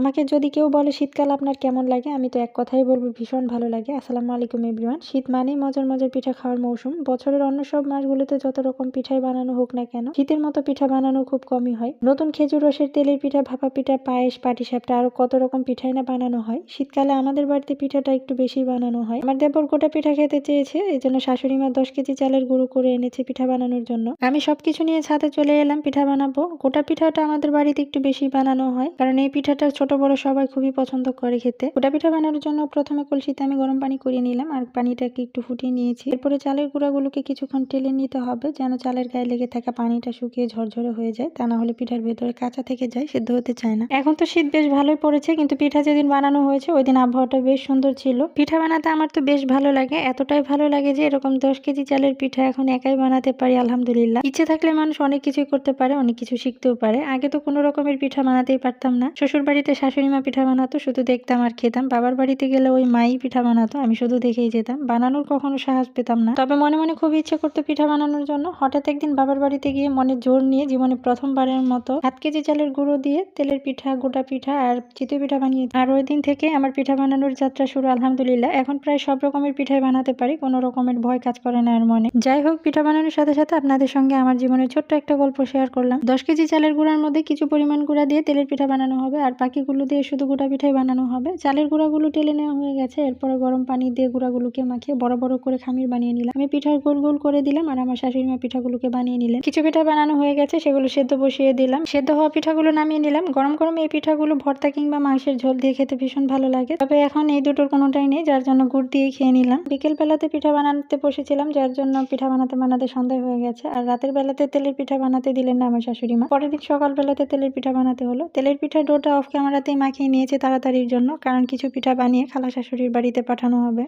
আমাকে যদি কেউ বলে, শীতকাল আপনার কেমন লাগে? আমি তো এক কথাই বলব, ভীষণ ভালো লাগে। আসসালামু আলাইকুম এভরিওয়ান শীত মানেই মজার মজার পিঠা খাওয়ার মৌসুম। বছরের অন্য সব মাসগুলোতে যত রকম পিঠাই বানানো হোক না কেন, শীতের মতো পিঠা বানানো খুব কমই হয়। নতুন খেজুর রসের তেলের পিঠা, ভাপা পিঠা, পায়েস, পাটিসাপটা, আরও কত রকম পিঠাই না বানানো হয়, শীতকালে আমাদের বাড়িতে পিঠাটা একটু বেশি বানানো হয়। আমার দেবর গোটা পিঠা খেতে চেয়েছে, এই জন্য শাশুড়ি মা দশ কেজি চালের গুঁড়ো করে এনেছে পিঠা বানানোর জন্য। আমি সবকিছু নিয়ে ছাদে চলে এলাম পিঠা বানাবো। গোটা পিঠাটা আমাদের বাড়িতে একটু বেশি বানানো হয়, কারণ এই পিঠাটা ছোট বড় সবাই খুবই পছন্দ করে খেতে। গোটা পিঠা বানানোর জন্য প্রথমে কলসিতে আমি গরম পানি করে নিলাম আর পানিটাকে একটু ফুটিয়ে নিয়েছি। এরপরে চালের গুঁড়াগুলোকে কিছুক্ষণ টেলে নিতে হবে যেন চালের গায়ে লেগে থাকা পানিটা শুকিয়ে ঝরঝরে হয়ে যায়। তা না হলে পিঠার ভেতরে কাঁচা থেকে যায়, সেদ্ধ হতে চায় না। এখন তো শীত বেশ ভালোই পড়েছে, কিন্তু পিঠা যেদিন বানানো হয়েছে ওই দিন আবহাওয়াটা বেশ সুন্দর ছিল। পিঠা বানাতে আমার তো বেশ ভালো লাগে, এতটাই ভালো লাগে যে এরকম দশ কেজি চালের পিঠা এখন একাই বানাতে পারি, আলহামদুলিল্লাহ। ইচ্ছে থাকলে মানুষ অনেক কিছুই করতে পারে, অনেক কিছু শিখতেও পারে। আগে তো কোনো রকমের পিঠা বানাতেই পারতাম না। শ্বশুর বাড়িতে শাশুড়ি মা পিঠা বানাতো, শুধু দেখতাম আর খেতাম। বাবার বাড়িতে গেলে ওই মাই পিঠা বানাতো, আমি শুধু দেখেই যেতাম। বানানোর কখনো সাহস পেতাম না। তবে মনে মনে খুব ইচ্ছে করতো পিঠা বানানোর জন্য। হঠাৎ একদিন বাবার বাড়িতে গিয়ে মনে জোর নিয়ে জীবনে প্রথমবারের মতো হাত কেজি চালের গুঁড়ো দিয়ে তেলের পিঠা, গোটা পিঠা আর চিতই পিঠা বানিয়ে আর ওই দিন থেকে আমার পিঠা বানানোর যাত্রা শুরু, আলহামদুলিল্লাহ। এখন প্রায় সব রকমের পিঠাই বানাতে পারি, কোনো রকমের ভয় কাজ করে না আর মনে। যাই হোক, পিঠা বানানোর সাথে সাথে আপনাদের সঙ্গে আমার জীবনের ছোট্ট একটা গল্প শেয়ার করলাম। দশ কেজি চালের গুঁড়ার মধ্যে কিছু পরিমাণ গুঁড়া দিয়ে তেলের পিঠা বানানো হবে, আর বাকিগুলো দিয়ে শুধু গোটা পিঠাই বানানো হবে। চালের গুঁড়াগুলো টেলে নেওয়া হয়ে গেছে। এরপরে গরম পানি দিয়ে গুঁড়াগুলোকে মাখিয়ে বড় বড় করে খামির বানিয়ে নিলাম। আমি পিঠার গোল গোল করে দিলাম আর আমার শাশুড়ি মা পিঠাগুলোকে বানিয়ে নিলেন। কিছু পিঠা বানানো হয়ে গেছে, সেগুলো সেদ্ধ বসিয়ে দিলাম। সেদ্ধ হওয়া পিঠাগুলো নামিয়ে নিলাম। গরম গরম এই পিঠাগুলো ভর্তা কিংবা মাংসের ঝোল দিয়ে খেতে ভীষণ ভালো লাগে। তবে এখন এই দুটোর কোনোটাই নেই, যার জন্য গুড় দিয়ে খেয়ে নিলাম। বিকেল বেলাতে পিঠা বানাতে বসেছিলাম, যার জন্য পিঠা বানাতে বানাতে সন্ধ্যা হয়ে গেছে। আর রাতের বেলাতে তেলের পিঠা বানাতে দিলেন না আমার শাশুড়ি মা। পরের দিন সকাল বেলাতে তেলের পিঠা বানাতে হলো। তেলের পিঠা ডোটা অফ ক্যামেরাতেই মাখিয়ে নিয়েছে তাড়াতাড়ির জন্য কারণ কিছু পিঠা বানিয়ে খালা শাশুড়ির বাড়িতে পাঠানো হবে।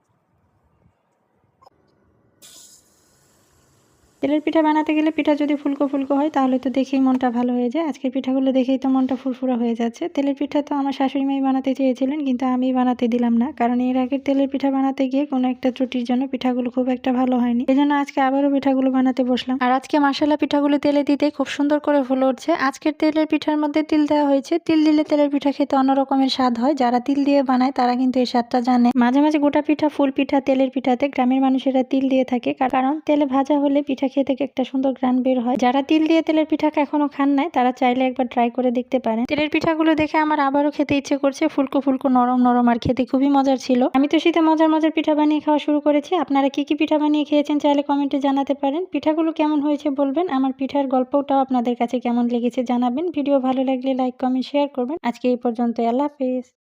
তেলের পিঠা বানাতে গেলে পিঠা যদি ফুলকো ফুলকো হয়, তাহলে তো দেখেই মনটা ভালো হয়ে যায়। আজকের পিঠাগুলো দেখেই তো মনটা ফুরফুরা হয়ে যাচ্ছে। তেলের পিঠা তো আমার শাশুড়ি মাই বানাতে চেয়েছিলেন, কিন্তু আমি বানাতে দিলাম না। কারণ এর আগের তেলের পিঠা বানাতে গিয়ে কোনো একটা ত্রুটির জন্য পিঠাগুলো খুব একটা ভালো হয়নি। এই জন্য আজকে আবারও পিঠাগুলো বানাতে বসলাম। আর আজকে মশলা পিঠাগুলো তেলে দিতে খুব সুন্দর করে ফুলে উঠছে। আজকের তেলের পিঠার মধ্যে তিল দেওয়া হয়েছে। তিল দিলে তেলের পিঠা খেতে অন্যরকমের স্বাদ হয়। যারা তিল দিয়ে বানায়, তারা কিন্তু এই স্বাদটা জানে। মাঝে মাঝে গোটা পিঠা ফুল পিঠা তেলের পিঠাতে গ্রামের মানুষেরা তিল দিয়ে থাকে। কারণ তেলে ভাজা হলে পিঠা খেতে একটা সুন্দর গ্রান বের হয়। যারা তিল দিয়ে তেলের পিঠা এখনও খান নাই, তারা চাইলে একবার ট্রাই করে দেখতে পারেন। তেলের পিঠাগুলো দেখে আমার আবারও খেতে ইচ্ছে করছে, ফুলকো ফুলকো নরম নরম আর খেতে খুবই মজার ছিল। আমি তো শীতে মজার মজার পিঠা বানিয়ে খাওয়া শুরু করেছি। আপনারা কি কি পিঠা বানিয়ে খেয়েছেন চাইলে কমেন্টে জানাতে পারেন। পিঠাগুলো কেমন হয়েছে বলবেন। আমার পিঠার গল্পটাও আপনাদের কাছে কেমন লেগেছে জানাবেন। ভিডিও ভালো লাগলে লাইক কমেন্ট শেয়ার করবেন। আজকে এই পর্যন্ত আল্লাহ হাফেজ।